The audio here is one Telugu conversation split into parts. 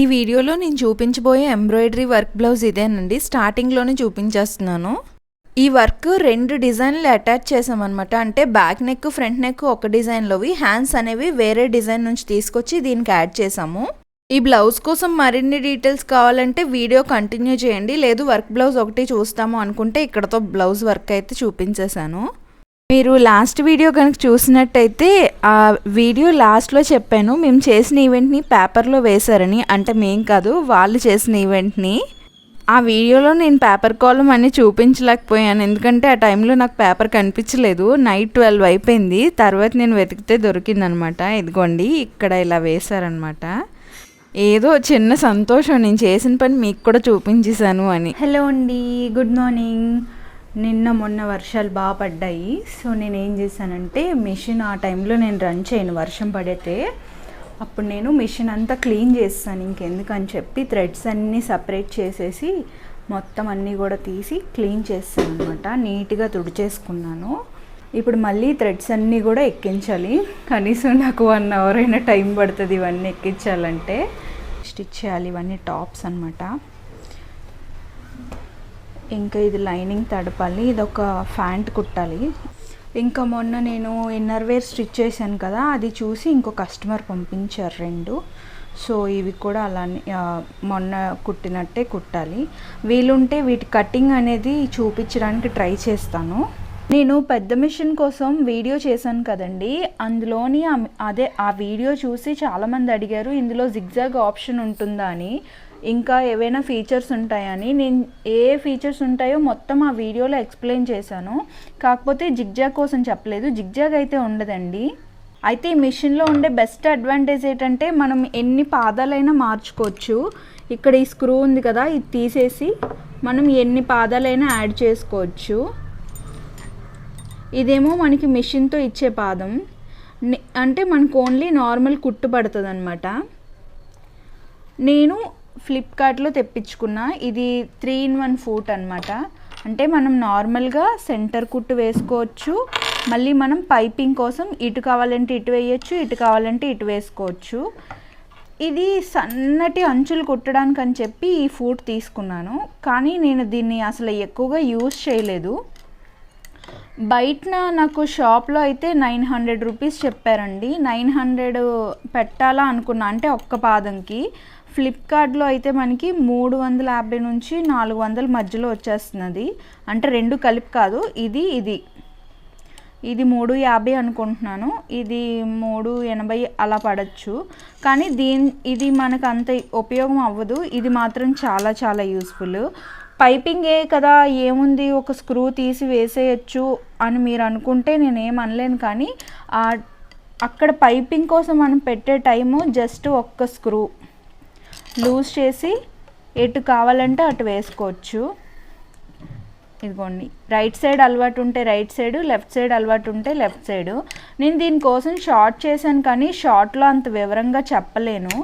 ఈ వీడియోలో నేను చూపించబోయే ఎంబ్రాయిడరీ వర్క్ బ్లౌజ్ ఇదేనండి. స్టార్టింగ్లోనే చూపించేస్తున్నాను. ఈ వర్క్ రెండు డిజైన్లు అటాచ్ చేసామన్నమాట. అంటే బ్యాక్ నెక్ ఫ్రంట్ నెక్ ఒక డిజైన్లోవి హ్యాండ్స్ అనేవి వేరే డిజైన్ నుంచి తీసుకొచ్చి దీనికి యాడ్ చేసాము. ఈ బ్లౌజ్ కోసం మరిన్ని డీటెయిల్స్ కావాలంటే వీడియో కంటిన్యూ చేయండి. లేదు వర్క్ బ్లౌజ్ ఒకటి చూస్తాము అనుకుంటే ఇక్కడతో బ్లౌజ్ వర్క్ అయితే చూపించేశాను. మీరు లాస్ట్ వీడియో కనుక చూసినట్టయితే ఆ వీడియో లాస్ట్లో చెప్పాను మేము చేసిన ఈవెంట్ని పేపర్లో వేశారని. అంటే మేం కాదు వాళ్ళు చేసిన ఈవెంట్ని ఆ వీడియోలో నేను పేపర్ కాలం అని చూపించలేకపోయాను. ఎందుకంటే ఆ టైంలో నాకు పేపర్ కనిపించలేదు. నైట్ ట్వెల్వ్ అయిపోయింది. తర్వాత నేను వెతికితే దొరికిందనమాట. ఇదిగోండి ఇక్కడ ఇలా వేశారనమాట. ఏదో చిన్న సంతోషం. నేను చేసిన పని మీకు కూడా చూపించేశాను అని. హలో అండి గుడ్ మార్నింగ్ నిన్న మొన్న వర్షాలు బాగా పడ్డాయి. సో నేను ఏం చేశానంటే మిషన్ ఆ టైంలో నేను రన్ చేయను. వర్షం పడితే అప్పుడు నేను మిషన్ అంతా క్లీన్ చేస్తాను. ఇంకెందుకని చెప్పి థ్రెడ్స్ అన్నీ సపరేట్ చేసేసి మొత్తం అన్నీ కూడా తీసి క్లీన్ చేస్తాను అనమాట నీట్గా తుడిచేసుకున్నాను. ఇప్పుడు మళ్ళీ థ్రెడ్స్ అన్నీ కూడా ఎక్కించాలి. కనీసం నాకు వన్ అవర్ అయినా టైం పడుతుంది ఇవన్నీ ఎక్కించాలంటే. స్టిచ్ చేయాలి. ఇవన్నీ టాప్స్ అనమాట ఇంకా ఇది లైనింగ్ తడపాలి. ఇది ఒక ఫ్యాంట్ కుట్టాలి. ఇంకా మొన్న నేను ఇన్నర్ వేర్ స్టిచ్ చేశాను కదా అది చూసి ఇంకో కస్టమర్ పంపించారు రెండు. సో ఇవి కూడా అలానే మొన్న కుట్టినట్టే కుట్టాలి. వీలుంటే వీటి కటింగ్ అనేది చూపించడానికి ట్రై చేస్తాను. నేను పెద్ద మిషన్ కోసం వీడియో చేశాను కదండి. అందులోని అదే ఆ వీడియో చూసి చాలామంది అడిగారు ఇందులో జిగ్జాగ్ ఆప్షన్ ఉంటుందా అని. ఇంకా ఏవైనా ఫీచర్స్ ఉంటాయని. నేను ఏ ఫీచర్స్ ఉంటాయో మొత్తం ఆ వీడియోలో ఎక్స్ప్లెయిన్ చేశాను. కాకపోతే జిగ్జాగ్ కోసం చెప్పలేదు. జిగ్జాగ్ అయితే ఉండదండి. అయితే ఈ మిషన్లో ఉండే బెస్ట్ అడ్వాంటేజ్ ఏంటంటే మనం ఎన్ని పాదాలైనా మార్చుకోవచ్చు. ఇక్కడ ఈ స్క్రూ ఉంది కదా ఇది తీసేసి మనం ఎన్ని పాదాలైనా యాడ్ చేసుకోవచ్చు. ఇదేమో మనకి మిషన్తో ఇచ్చే పాదం. అంటే మనకు ఓన్లీ నార్మల్ కుట్టు పడుతుంది అనమాట నేను ఫ్లిప్కార్ట్లో తెప్పించుకున్న. ఇది త్రీ ఇన్ వన్ ఫూట్ అనమాట అంటే మనం నార్మల్గా సెంటర్ కుట్టు వేసుకోవచ్చు. మళ్ళీ మనం పైపింగ్ కోసం ఇటు కావాలంటే ఇటు వేయచ్చు ఇటు కావాలంటే ఇటు వేసుకోవచ్చు. ఇది సన్నటి అంచులు కుట్టడానికి అని చెప్పి ఈ ఫూట్ తీసుకున్నాను. కానీ నేను దీన్ని అసలు ఎక్కువగా యూజ్ చేయలేదు. బయటన నాకు షాప్లో అయితే నైన్ హండ్రెడ్ రూపీస్ చెప్పారండి. నైన్ హండ్రెడ్ పెట్టాలా అనుకున్నా. అంటే ఒక్క పాదంకి. ఫ్లిప్కార్ట్లో అయితే మనకి మూడు వందల యాభై నుంచి నాలుగు వందల మధ్యలో వచ్చేస్తున్నది. అంటే రెండు కలిపి కాదు ఇది ఇది. ఇది మూడు యాభై అనుకుంటున్నాను. ఇది మూడు ఎనభై అలా పడచ్చు. కానీ దీని ఇది మనకు అంత ఉపయోగం అవ్వదు. ఇది మాత్రం చాలా చాలా యూస్ఫుల్ పైపింగే కదా ఏముంది ఒక స్క్రూ తీసి వేసేయచ్చు అని మీరు అనుకుంటే నేనేం అనలేను కానీ అక్కడ పైపింగ్ కోసం మనం పెట్టే టైము జస్ట్ ఒక్క స్క్రూ లూజ్ చేసి ఎటు కావాలంటే అటు వేసుకోవచ్చు. ఇదిగోండి. రైట్ సైడ్ అలవాటు ఉంటే రైట్ సైడ్ లెఫ్ట్ సైడ్ అలవాటు ఉంటే లెఫ్ట్ సైడ్. నేను దీనికోసం షార్ట్ చేశాను కానీ షార్ట్లో అంత వివరంగా చెప్పలేను.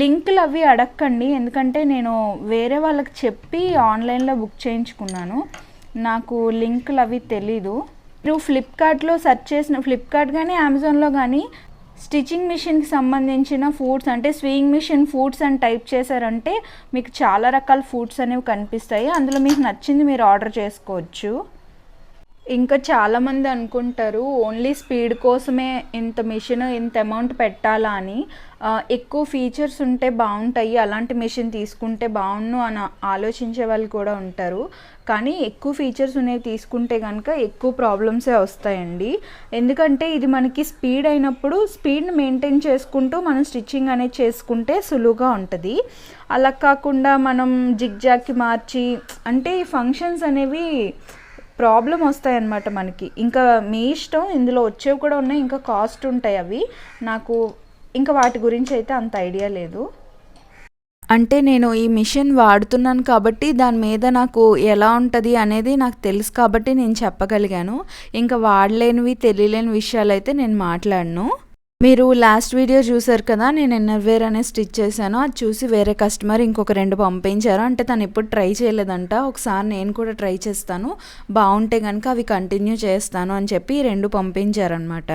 లింకులు అవి అడగండి ఎందుకంటే నేను వేరే వాళ్ళకి చెప్పి ఆన్లైన్లో బుక్ చేయించుకున్నాను. నాకు లింకులు అవి తెలీదు. మీరు ఫ్లిప్కార్ట్లో సెర్చ్ చేసిన ఫ్లిప్కార్ట్ కానీ అమెజాన్లో కానీ స్టిచ్చింగ్ మిషన్కి సంబంధించిన ఫుడ్స్ అంటే స్వింగ్ మిషన్ ఫుడ్స్ అని టైప్ చేశారంటే మీకు చాలా రకాల ఫుడ్స్ అనేవి కనిపిస్తాయి. అందులో మీకు నచ్చింది మీరు ఆర్డర్ చేసుకోవచ్చు. ఇంకా చాలామంది అనుకుంటారు ఓన్లీ స్పీడ్ కోసమే ఇంత మిషన్ ఇంత అమౌంట్ పెట్టాలా అని. ఎక్కువ ఫీచర్స్ ఉంటే బాగుంటాయి అలాంటి మిషన్ తీసుకుంటే బాగుండు అని ఆలోచించే వాళ్ళు కూడా ఉంటారు. కానీ ఎక్కువ ఫీచర్స్ ఉన్నవి తీసుకుంటే కనుక ఎక్కువ ప్రాబ్లమ్సే వస్తాయండి. ఎందుకంటే ఇది మనకి స్పీడ్ అయినప్పుడు స్పీడ్ని మెయింటైన్ చేసుకుంటూ మనం స్టిచ్చింగ్ అనేది చేసుకుంటే సులువుగా ఉంటుంది. అలా కాకుండా మనం జిగ్జాగ్కి మార్చి అంటే ఈ ఫంక్షన్స్ అనేవి ప్రాబ్లం వస్తాయన్నమాట మనకి. ఇంకా మీ ఇష్టం ఇందులో వచ్చేవి కూడా ఉన్నాయి ఇంకా కాస్ట్ ఉంటాయి అవి. నాకు ఇంకా వాటి గురించి అయితే అంత ఐడియా లేదు. అంటే నేను ఈ మిషన్ వాడుతున్నాను కాబట్టి దాని మీద నాకు ఎలా ఉంటుంది అనేది నాకు తెలుసు కాబట్టి నేను చెప్పగలిగాను. ఇంకా వాడలేనివి తెలియలేని విషయాలు అయితే నేను మాట్లాడను. మీరు లాస్ట్ వీడియో చూసారు కదా నేను ఎన్నర్వేర్ అనే స్టిచ్ చేశాను. అది చూసి వేరే కస్టమర్ ఇంకొక రెండు పంపించారు. అంటే తను ఎప్పుడు ట్రై చేయలేదంట. ఒకసారి నేను కూడా ట్రై చేస్తాను. బాగుంటే కనుక అవి కంటిన్యూ చేస్తాను అని చెప్పి రెండు పంపించారనమాట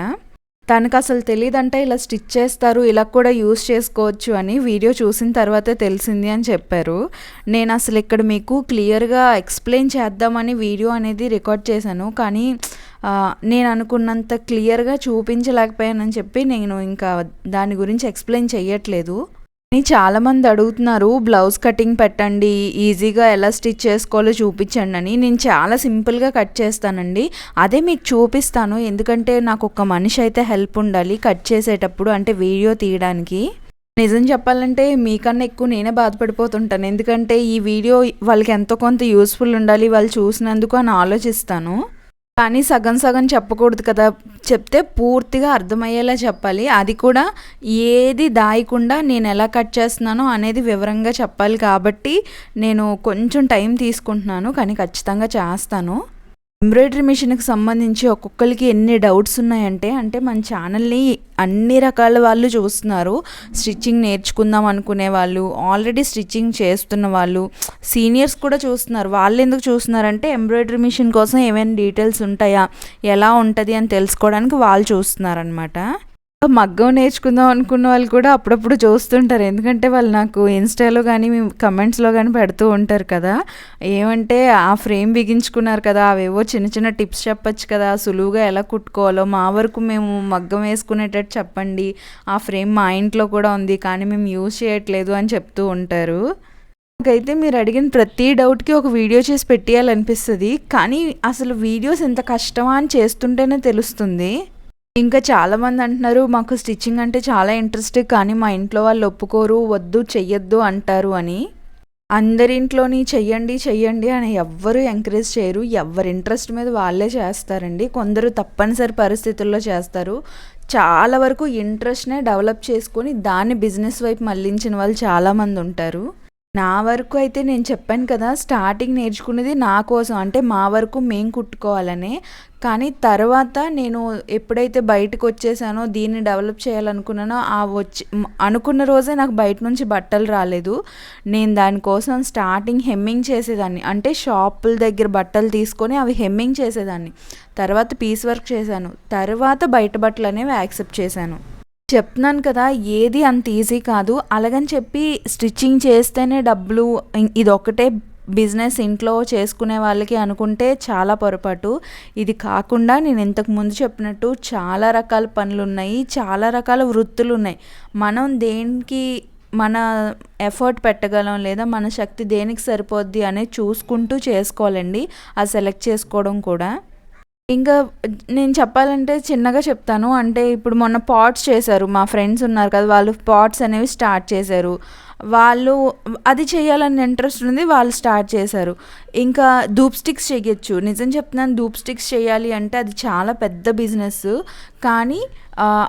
తనకు అసలు తెలియదంటే ఇలా స్టిచ్ చేస్తారు ఇలా కూడా యూస్ చేసుకోవచ్చు అని వీడియో చూసిన తర్వాతే తెలిసింది అని చెప్పారు. నేను అసలు ఇక్కడ మీకు క్లియర్గా ఎక్స్ప్లెయిన్ చేద్దామని వీడియో అనేది రికార్డ్ చేశాను. కానీ నేను అనుకున్నంత క్లియర్గా చూపించలేకపోయానని చెప్పి నేను ఇంకా దాని గురించి ఎక్స్ప్లెయిన్ చేయట్లేదు అని చాలామంది అడుగుతున్నారు బ్లౌజ్ కటింగ్ పెట్టండి ఈజీగా ఎలా స్టిచ్ చేసుకోవాలో చూపించండి అని. నేను చాలా సింపుల్గా కట్ చేస్తానండి. అదే మీకు చూపిస్తాను. ఎందుకంటే నాకు ఒక మనిషి అయితే హెల్ప్ ఉండాలి కట్ చేసేటప్పుడు అంటే వీడియో తీయడానికి. నిజం చెప్పాలంటే మీకన్నా ఎక్కువ నేనే బాధపడిపోతుంటాను. ఎందుకంటే ఈ వీడియో వాళ్ళకి ఎంతో కొంత యూస్ఫుల్ ఉండాలి వాళ్ళు చూసినందుకు అని ఆలోచిస్తాను. కానీ సగం సగం చెప్పకూడదు కదా. చెప్తే పూర్తిగా అర్థమయ్యేలా చెప్పాలి. అది కూడా ఏది దాయకుండా నేను ఎలా కట్ చేస్తున్నానో అనేది వివరంగా చెప్పాలి కాబట్టి నేను కొంచెం టైం తీసుకుంటున్నాను. కానీ ఖచ్చితంగా చేస్తాను. ఎంబ్రాయిడరీ మిషన్కి సంబంధించి ఒక్కొక్కరికి ఎన్ని డౌట్స్ ఉన్నాయంటే అంటే మన ఛానల్ని అన్ని రకాల వాళ్ళు చూస్తున్నారు. స్టిచ్చింగ్ నేర్చుకుందాం అనుకునే వాళ్ళు ఆల్రెడీ స్టిచ్చింగ్ చేస్తున్న వాళ్ళు సీనియర్స్ కూడా చూస్తున్నారు. వాళ్ళు ఎందుకు చూస్తున్నారంటే ఎంబ్రాయిడరీ మిషన్ కోసం ఏమైనా డీటెయిల్స్ ఉంటాయా ఎలా ఉంటుంది అని తెలుసుకోవడానికి వాళ్ళు చూస్తున్నారనమాట మగ్గం నేర్చుకుందాం అనుకున్న వాళ్ళు కూడా అప్పుడప్పుడు చూస్తుంటారు. ఎందుకంటే వాళ్ళు నాకు ఇన్స్టాలో కానీ కమెంట్స్లో కానీ పెడుతూ ఉంటారు కదా. ఏమంటే ఆ ఫ్రేమ్ బిగించుకున్నారు కదా అవేవో చిన్న చిన్న టిప్స్ చెప్పచ్చు కదా. సులువుగా ఎలా కుట్టుకోవాలో మా వరకు మేము మగ్గం వేసుకునేటట్టు చెప్పండి. ఆ ఫ్రేమ్ మా ఇంట్లో కూడా ఉంది కానీ మేము యూజ్ చేయట్లేదు అని చెప్తూ ఉంటారు. నాకైతే మీరు అడిగిన ప్రతి డౌట్కి ఒక వీడియో చేసి పెట్టేయాలనిపిస్తుంది. కానీ అసలు వీడియోస్ ఎంత కష్టమా అని చేస్తుంటేనే తెలుస్తుంది. ఇంకా చాలామంది అంటున్నారు మాకు స్టిచ్చింగ్ అంటే చాలా ఇంట్రెస్ట్ కానీ మా ఇంట్లో వాళ్ళు ఒప్పుకోరు వద్దు చెయ్యొద్దు అంటారు అని. అందరింట్లోని చెయ్యండి చెయ్యండి అని ఎవ్వరు ఎంకరేజ్ చేయరు. ఎవరి ఇంట్రెస్ట్ మీద వాళ్ళే చేస్తారండి. కొందరు తప్పనిసరి పరిస్థితుల్లో చేస్తారు. చాలా వరకు ఇంట్రెస్ట్నే డెవలప్ చేసుకొని దాన్ని బిజినెస్ వైపు మళ్ళించిన వాళ్ళు చాలామంది ఉంటారు. నా వరకు అయితే నేను చెప్పాను కదా స్టార్టింగ్ నేర్చుకునేది నా కోసం. అంటే మా వరకు మేం కుట్టుకోవాలనే. కానీ తర్వాత నేను ఎప్పుడైతే బయటకు వచ్చేసానో దీన్ని డెవలప్ చేయాలనుకున్నానో ఆ వచ్చి అనుకున్న రోజే నాకు బయట నుంచి బట్టలు రాలేదు. నేను దానికోసం స్టార్టింగ్ హెమ్మింగ్ చేసేదాన్ని. అంటే షాపుల దగ్గర బట్టలు తీసుకొని అవి హెమ్మింగ్ చేసేదాన్ని. తర్వాత పీస్ వర్క్ చేశాను. తర్వాత బయట బట్టలు అనేవి యాక్సెప్ట్ చేశాను. చెప్తున్నాను కదా ఏది అంత ఈజీ కాదు. అలాగని చెప్పి స్టిచ్చింగ్ చేస్తేనే డబ్బులు ఇదొక్కటే ఇది ఒకటే బిజినెస్ ఇంట్లో చేసుకునే వాళ్ళకి అనుకుంటే చాలా పొరపాటు. ఇది కాకుండా నేను ఇంతకు ముందు చెప్పినట్టు చాలా రకాల పనులు ఉన్నాయి చాలా రకాల వృత్తులు ఉన్నాయి మనం దేనికి మన ఎఫర్ట్ పెట్టగలం లేదా మన శక్తి దేనికి సరిపోద్ది అనేది చూసుకుంటూ చేసుకోవాలండి. అది సెలెక్ట్ చేసుకోవడం కూడా. ఇంకా నేను చెప్పాలంటే చిన్నగా చెప్తాను. అంటే ఇప్పుడు మొన్న పాట్స్ చేశారు. మా ఫ్రెండ్స్ ఉన్నారు కదా వాళ్ళు పాట్స్ అనేవి స్టార్ట్ చేశారు. వాళ్ళు అది చేయాలని ఇంట్రెస్ట్ ఉంది వాళ్ళు స్టార్ట్ చేశారు. ఇంకా ధూప్ స్టిక్స్ చేయొచ్చు. నిజం చెప్తున్నాను ధూప్ స్టిక్స్ చేయాలి అంటే అది చాలా పెద్ద బిజినెస్. కానీ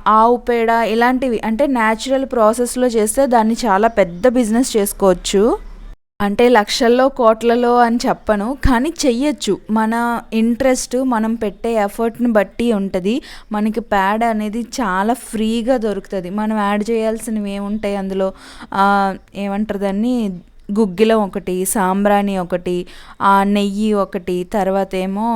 ఆవు పేడ ఇలాంటివి అంటే న్యాచురల్ ప్రాసెస్లో చేస్తే దాన్ని చాలా పెద్ద బిజినెస్ చేసుకోవచ్చు. అంటే లక్షల్లో కోట్లలో అని చెప్పను. కానీ చెయ్యొచ్చు. మన ఇంట్రెస్ట్ మనం పెట్టే ఎఫర్ట్ని బట్టి ఉంటుంది. మనకి ప్యాడ్ అనేది చాలా ఫ్రీగా దొరుకుతుంది. మనం యాడ్ చేయాల్సినవి ఏముంటాయి అందులో? ఏమంటారు దాన్ని? గుగ్గిలం ఒకటి సాంబ్రాణి ఒకటి నెయ్యి ఒకటి తర్వాత ఏమో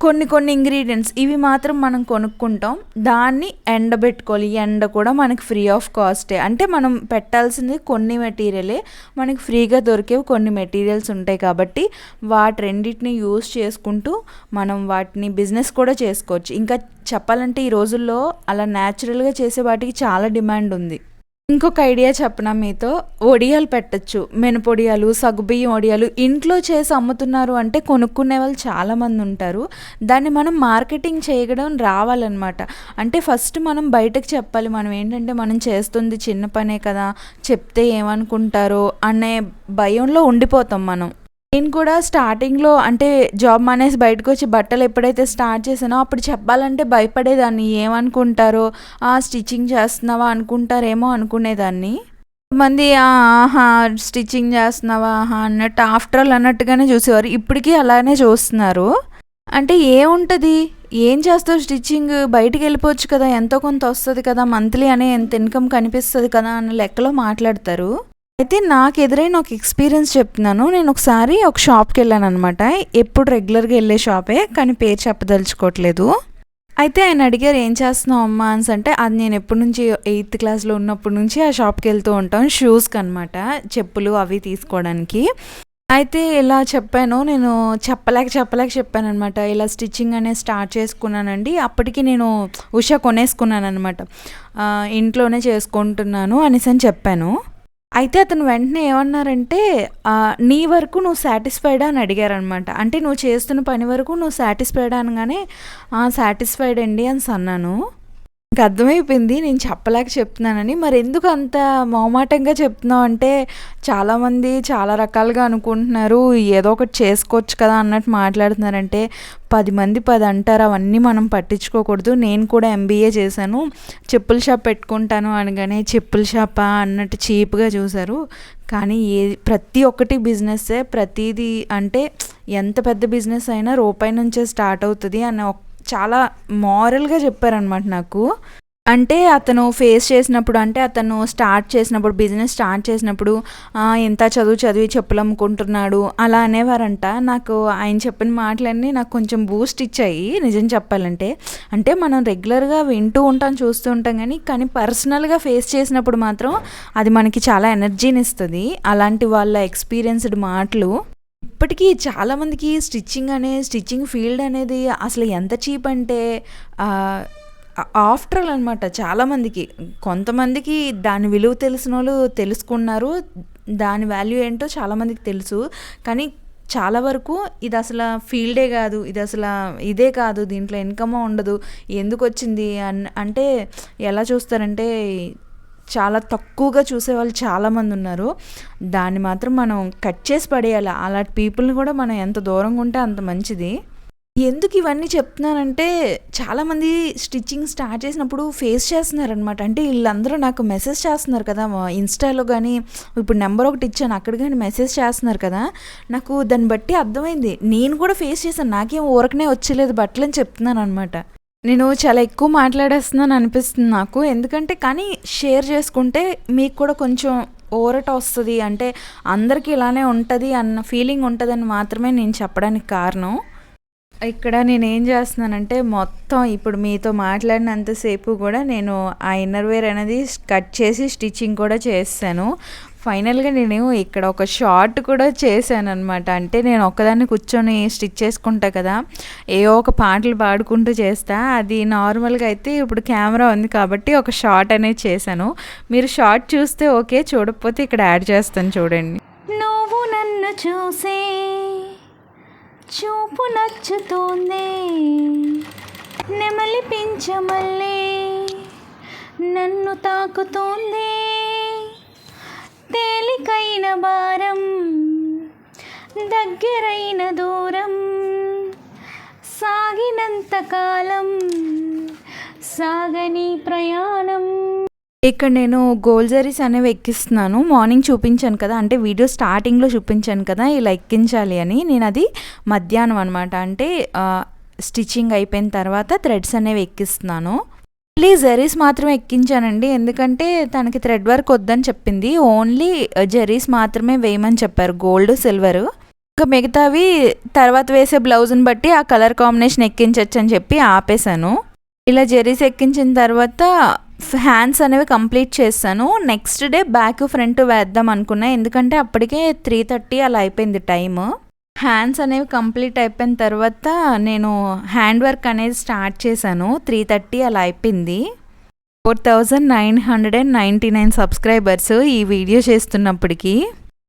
కొన్ని కొన్ని ఇంగ్రీడియంట్స్ ఇవి మాత్రం మనం కొనుక్కుంటాం. దాన్ని ఎండబెట్టుకోవాలి. ఈ ఎండ కూడా మనకి ఫ్రీ ఆఫ్ కాస్టే అంటే మనం పెట్టాల్సింది కొన్ని మెటీరియలే మనకి ఫ్రీగా దొరికేవి కొన్ని మెటీరియల్స్ ఉంటాయి కాబట్టి వాటి రెండింటిని యూస్ చేసుకుంటూ మనం వాటిని బిజినెస్ కూడా చేసుకోవచ్చు. ఇంకా చెప్పాలంటే ఈ రోజుల్లో అలా న్యాచురల్గా చేసే వాటికి చాలా డిమాండ్ ఉంది. ఇంకొక ఐడియా చెప్పనా మీతో? ఒడియాలు పెట్టచ్చు. మినపొడియాలు సగుబియ్యం ఒడియాలు ఇంట్లో చేసి అమ్ముతున్నారు అంటే కొనుక్కునే వాళ్ళు చాలామంది ఉంటారు. దాన్ని మనం మార్కెటింగ్ చేయడం రావాలన్నమాట. అంటే ఫస్ట్ మనం బయటకు చెప్పాలి. మనం ఏంటంటే మనం చేస్తుంది చిన్న పనే కదా చెప్తే ఏమనుకుంటారో అనే భయంలో ఉండిపోతాం మనం. నేను కూడా స్టార్టింగ్లో అంటే జాబ్ మానేసి బయటకు వచ్చి బట్టలు ఎప్పుడైతే స్టార్ట్ చేశానో అప్పుడు చెప్పాలంటే భయపడేదాన్ని. ఏమనుకుంటారో ఆ స్టిచ్చింగ్ చేస్తున్నావా అనుకుంటారేమో అనుకునేదాన్ని. మంది "ఆ, ఆహా స్టిచ్చింగ్ చేస్తున్నావా ఆహా అన్నట్టు ఆఫ్టర్ ఆల్ అన్నట్టుగానే చూసేవారు. ఇప్పటికీ అలానే చూస్తున్నారు. అంటే ఏముంటుంది? ఏం చేస్తావు స్టిచ్చింగ్ బయటికి వెళ్ళిపోవచ్చు కదా ఎంతో కొంత వస్తుంది కదా మంత్లీ అనే ఎంత ఇన్కమ్ కనిపిస్తుంది కదా అన్న లెక్కలో మాట్లాడతారు. అయితే నాకు ఎదురైన ఒక ఎక్స్పీరియన్స్ చెప్తున్నాను. నేను ఒకసారి ఒక షాప్కి వెళ్ళాను అనమాట ఎప్పుడు రెగ్యులర్గా వెళ్ళే షాపే కానీ పేరు చెప్పదలుచుకోవట్లేదు. అయితే ఆయన అడిగారు ఏం చేస్తున్నావు అమ్మా? అని అంటే అది నేను ఎప్పటి నుంచి ఎయిత్ క్లాస్లో ఉన్నప్పటి నుంచి ఆ షాప్కి వెళ్తూ ఉంటాం షూస్కి అనమాట చెప్పులు అవి తీసుకోవడానికి. అయితే ఇలా చెప్పాను నేను చెప్పలేక చెప్పలేక చెప్పాను అనమాట ఇలా స్టిచ్చింగ్ అనేది స్టార్ట్ చేసుకున్నానండి. అప్పటికి నేను ఉషా కొనేసుకున్నాను అనమాట ఇంట్లోనే చేసుకుంటున్నాను అనేసి అని చెప్పాను. అయితే అతను వెంటనే ఏమన్నారంటే నీ వరకు నువ్వు సాటిస్ఫైడా అని అడిగారనమాట అంటే నువ్వు చేస్తున్న పని వరకు నువ్వు సాటిస్ఫైడ్ అనగానే సాటిస్ఫైడ్ అండి అని అన్నాను. నాకు అర్థమైపోయింది. నేను చెప్పలేక చెప్తున్నానని. మరి ఎందుకు అంత మొహమాటంగా చెప్తున్నావు అంటే చాలామంది చాలా రకాలుగా అనుకుంటున్నారు. ఏదో ఒకటి చేసుకోవచ్చు కదా అన్నట్టు మాట్లాడుతున్నారంటే పది మంది పది అంటారు. అవన్నీ మనం పట్టించుకోకూడదు. నేను కూడా ఎంబీఏ చేశాను. చెప్పుల షాప్ పెట్టుకుంటాను అనగానే చెప్పుల షాపా అన్నట్టు చీప్గా చూశారు. కానీ ఏ ప్రతి ఒక్కటి బిజినెస్సే. ప్రతిదీ అంటే ఎంత పెద్ద బిజినెస్ అయినా రూపాయి నుంచే స్టార్ట్ అవుతుంది అన్న ఒక చాలా మారల్గా చెప్పారనమాట నాకు. అంటే అతను ఫేస్ చేసినప్పుడు అంటే అతను స్టార్ట్ చేసినప్పుడు బిజినెస్ స్టార్ట్ చేసినప్పుడు ఎంత ఇంత చదువు చదివి చెప్పులు అమ్ముకుంటున్నాడు అలా అనేవారంట. నాకు ఆయన చెప్పిన మాటలన్నీ నాకు కొంచెం బూస్ట్ ఇచ్చాయి నిజం చెప్పాలంటే. అంటే మనం రెగ్యులర్గా వింటూ ఉంటాం చూస్తూ ఉంటాం కానీ కానీ పర్సనల్గా ఫేస్ చేసినప్పుడు మాత్రం అది మనకి చాలా ఎనర్జీని ఇస్తుంది. అలాంటి వాళ్ళ ఎక్స్పీరియన్స్డ్ మాటలు ఇప్పటికీ చాలామందికి స్టిచ్చింగ్ అనే స్టిచ్చింగ్ ఫీల్డ్ అనేది అసలు ఎంత చీప్ అంటే ఆఫ్టర్ అనమాట చాలామందికి కొంతమందికి దాని విలువ తెలిసిన వాళ్ళు తెలుసుకున్నారు దాని వాల్యూ ఏంటో చాలామందికి తెలుసు. కానీ చాలా వరకు ఇది అసలు ఫీల్డే కాదు ఇది అసలు ఇదే కాదు దీంట్లో ఇన్కమ్ ఉండదు ఎందుకు వచ్చింది అన్ అంటే ఎలా చూస్తారంటే చాలా తక్కువగా చూసేవాళ్ళు చాలామంది ఉన్నారు. దాన్ని మాత్రం మనం కట్ చేసి పడేయాలి? అలాంటి పీపుల్ని కూడా మనం ఎంత దూరంగా ఉంటే అంత మంచిది. ఎందుకు ఇవన్నీ చెప్తున్నానంటే చాలామంది స్టిచ్చింగ్ స్టార్ట్ చేసినప్పుడు ఫేస్ చేస్తున్నారనమాట అంటే వీళ్ళందరూ నాకు మెసేజ్ చేస్తున్నారు కదా ఇన్స్టాలో కానీ ఇప్పుడు నెంబర్ ఒకటి ఇచ్చాను అక్కడ కానీ మెసేజ్ చేస్తున్నారు కదా. నాకు దాన్ని బట్టి అర్థమైంది. నేను కూడా ఫేస్ చేశాను నాకేం ఊరకనే వచ్చలేదు బట్టలు అని చెప్తున్నాను అనమాట నేను చాలా ఎక్కువ మాట్లాడేస్తున్నాను అనిపిస్తుంది నాకు. ఎందుకంటే కానీ షేర్ చేసుకుంటే మీకు కూడా కొంచెం ఓరట వస్తుంది. అంటే అందరికీ ఇలానే ఉంటుంది అన్న ఫీలింగ్ ఉంటుందని మాత్రమే నేను చెప్పడానికి కారణం. ఇక్కడ నేను ఏం చేస్తున్నానంటే మొత్తం ఇప్పుడు మీతో మాట్లాడినంతసేపు కూడా నేను ఆ ఇన్నర్వేర్ అనేది కట్ చేసి స్టిచ్చింగ్ కూడా చేస్తాను ఫైనల్గా నేను ఇక్కడ ఒక షార్ట్ కూడా చేశాను అనమాట అంటే నేను ఒక్కదాన్ని కూర్చొని స్టిచ్ చేసుకుంటా కదా ఏవో ఒక పాటలు పాడుకుంటూ చేస్తా. అది నార్మల్గా అయితే ఇప్పుడు కెమెరా ఉంది కాబట్టి ఒక షార్ట్ అనేది చేశాను. మీరు షార్ట్ చూస్తే ఓకే చూడకపోతే ఇక్కడ యాడ్ చేస్తాను చూడండి. నువ్వు నన్ను చూసే చూపు నచ్చుతోంది. నెమలి పించమల్లే నన్ను తాకుతోంది. తేలికైన భారం దగ్గరైన దూరం సాగినంత కాలం సాగని ప్రయాణం. ఇక్కడ నేను గోల్జరీస్ అనేవి ఎక్కిస్తున్నాను. మార్నింగ్ చూపించాను కదా అంటే వీడియో స్టార్టింగ్లో చూపించాను కదా ఇలా ఎక్కించాలి అని. నేను అది మధ్యాహ్నం అనమాట అంటే స్టిచ్చింగ్ అయిపోయిన తర్వాత థ్రెడ్స్ అనేవి ఎక్కిస్తున్నాను. ఓన్లీ జెరీస్ మాత్రమే ఎక్కించానండి. ఎందుకంటే తనకి థ్రెడ్ వర్క్ వద్దని చెప్పింది. ఓన్లీ జెరీస్ uh, మాత్రమే వేయమని చెప్పారు. గోల్డ్ సిల్వర్ ఇంకా మిగతావి తర్వాత వేసే బ్లౌజ్ని బట్టి ఆ కలర్ కాంబినేషన్ ఎక్కించవచ్చు అని చెప్పి ఆపేశాను. ఇలా జెరీస్ ఎక్కించిన తర్వాత హ్యాండ్స్ అనేవి కంప్లీట్ చేస్తాను నెక్స్ట్ డే బ్యాక్ ఫ్రంట్ వేద్దాం అనుకున్నా. ఎందుకంటే అప్పటికే త్రీ థర్టీ అలా అయిపోయింది టైము హ్యాండ్స్ అనేవి కంప్లీట్ అయిపోయిన తర్వాత నేను హ్యాండ్ వర్క్ అనేది స్టార్ట్ చేశాను. త్రీ థర్టీ అలా అయిపోయింది. Four thousand nine hundred and ninety nine subscribers ఈ వీడియో చేస్తున్నప్పటికీ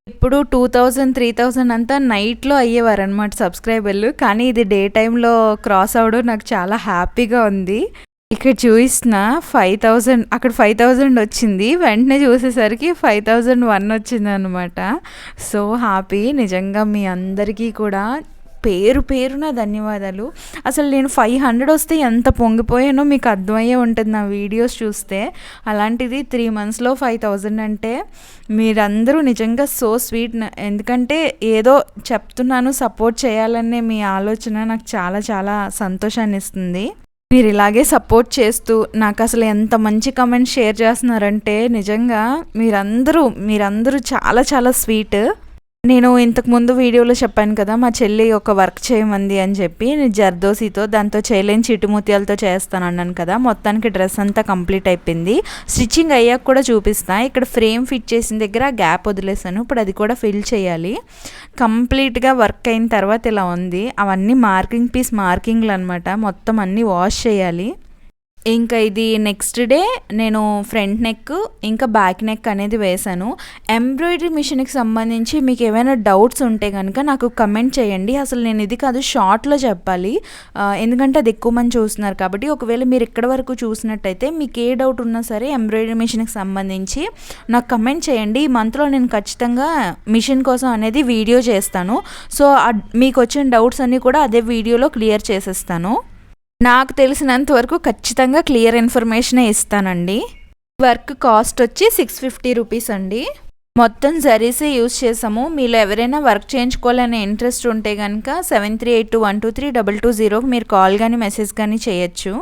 ఇప్పుడు టూ థౌజండ్ త్రీ థౌజండ్ అంతా నైట్లో అయ్యేవారు అనమాట సబ్స్క్రైబర్లు. కానీ ఇది డే టైంలో క్రాస్ అవ్వడం నాకు చాలా హ్యాపీగా ఉంది. ఇక్కడ చూసిన ఫైవ్ థౌజండ్ అక్కడ ఫైవ్ థౌజండ్ వచ్చింది. వెంటనే చూసేసరికి ఫైవ్ థౌజండ్ వన్ వచ్చింది అనమాట సో హ్యాపీ నిజంగా మీ అందరికీ కూడా పేరు పేరున ధన్యవాదాలు. అసలు నేను ఫైవ్ హండ్రెడ్ వస్తే ఎంత పొంగిపోయానో మీకు అర్థమయ్యే ఉంటుంది నా వీడియోస్ చూస్తే. అలాంటిది త్రీ మంత్స్లో ఫైవ్ థౌజండ్ అంటే మీరందరూ నిజంగా సో స్వీట్ ఎందుకంటే ఏదో చెప్తున్నాను సపోర్ట్ చేయాలనే మీ ఆలోచన నాకు చాలా చాలా సంతోషాన్ని ఇస్తుంది మీరు ఇలాగే సపోర్ట్ చేస్తూ నాకు అసలు ఎంత మంచి కమెంట్ షేర్ చేస్తున్నారంటే నిజంగా మీరందరూ మీరందరూ చాలా చాలా స్వీట్ నేను ఇంతకు ముందు వీడియోలో చెప్పాను కదా మా చెల్లి ఒక వర్క్ చేయమంది అని చెప్పి నేను జర్దోసితో దాంతో చేయలేని చిటుముత్యాలతో చేస్తాను అన్నాను కదా మొత్తానికి డ్రెస్ అంతా కంప్లీట్ అయిపోయింది. స్టిచ్చింగ్ అయ్యాక కూడా చూపిస్తా ఇక్కడ ఫ్రేమ్ ఫిట్ చేసిన దగ్గర గ్యాప్ వదిలేసాను ఇప్పుడు అది కూడా ఫిల్ చేయాలి. కంప్లీట్గా వర్క్ అయిన తర్వాత ఇలా ఉంది అవన్నీ మార్కింగ్ పీస్ మార్కింగ్లు అనమాట మొత్తం అన్నీ వాష్ చేయాలి. ఇంకా ఇది నెక్స్ట్ డే నేను ఫ్రంట్ నెక్ ఇంకా బ్యాక్ నెక్ అనేది వేశాను. ఎంబ్రాయిడరీ మిషన్కి సంబంధించి మీకు ఏమైనా డౌట్స్ ఉంటే కనుక నాకు కమెంట్ చేయండి. అసలు నేను ఇది కాదు షార్ట్లో చెప్పాలి. ఎందుకంటే అది ఎక్కువ మంది చూస్తున్నారు కాబట్టి ఒకవేళ మీరు ఇక్కడ వరకు చూసినట్టయితే మీకు ఏ డౌట్ ఉన్నా సరే ఎంబ్రాయిడరీ మిషన్కి సంబంధించి నాకు కమెంట్ చేయండి. ఈ మంత్లో నేను ఖచ్చితంగా మిషన్ కోసం అనేది వీడియో చేస్తాను. సో మీకు వచ్చిన డౌట్స్ అన్నీ కూడా అదే వీడియోలో క్లియర్ చేసేస్తాను. నాకు తెలిసినంత వరకు ఖచ్చితంగా క్లియర్ ఇన్ఫర్మేషనే ఇస్తానండి. వర్క్ కాస్ట్ వచ్చి సిక్స్ ఫిఫ్టీ రూపీస్ అండి. మొత్తం జరీసే యూజ్ చేసాము మీలో ఎవరైనా వర్క్ చేయించుకోవాలనే ఇంట్రెస్ట్ ఉంటే కనుక seven three eight two one two three double two జీరోకి మీరు కాల్ కానీ మెసేజ్ కానీ చేయొచ్చు.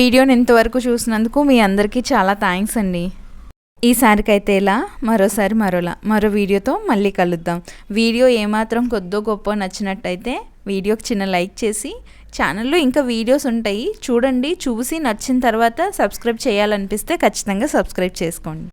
వీడియోని ఇంతవరకు చూసినందుకు మీ అందరికీ చాలా థ్యాంక్స్ అండి. ఈసారికైతే ఇలా మరోసారి మరోలా మరో వీడియోతో మళ్ళీ కలుద్దాం. వీడియో ఏమాత్రం కొద్దో గొప్ప నచ్చినట్టయితే వీడియోకి చిన్న లైక్ చేసి ఛానల్లో ఇంకా వీడియోస్ ఉంటాయి. చూడండి చూసి నచ్చిన తర్వాత సబ్స్క్రైబ్ చేయాలనిపిస్తే ఖచ్చితంగా సబ్స్క్రైబ్ చేసుకోండి.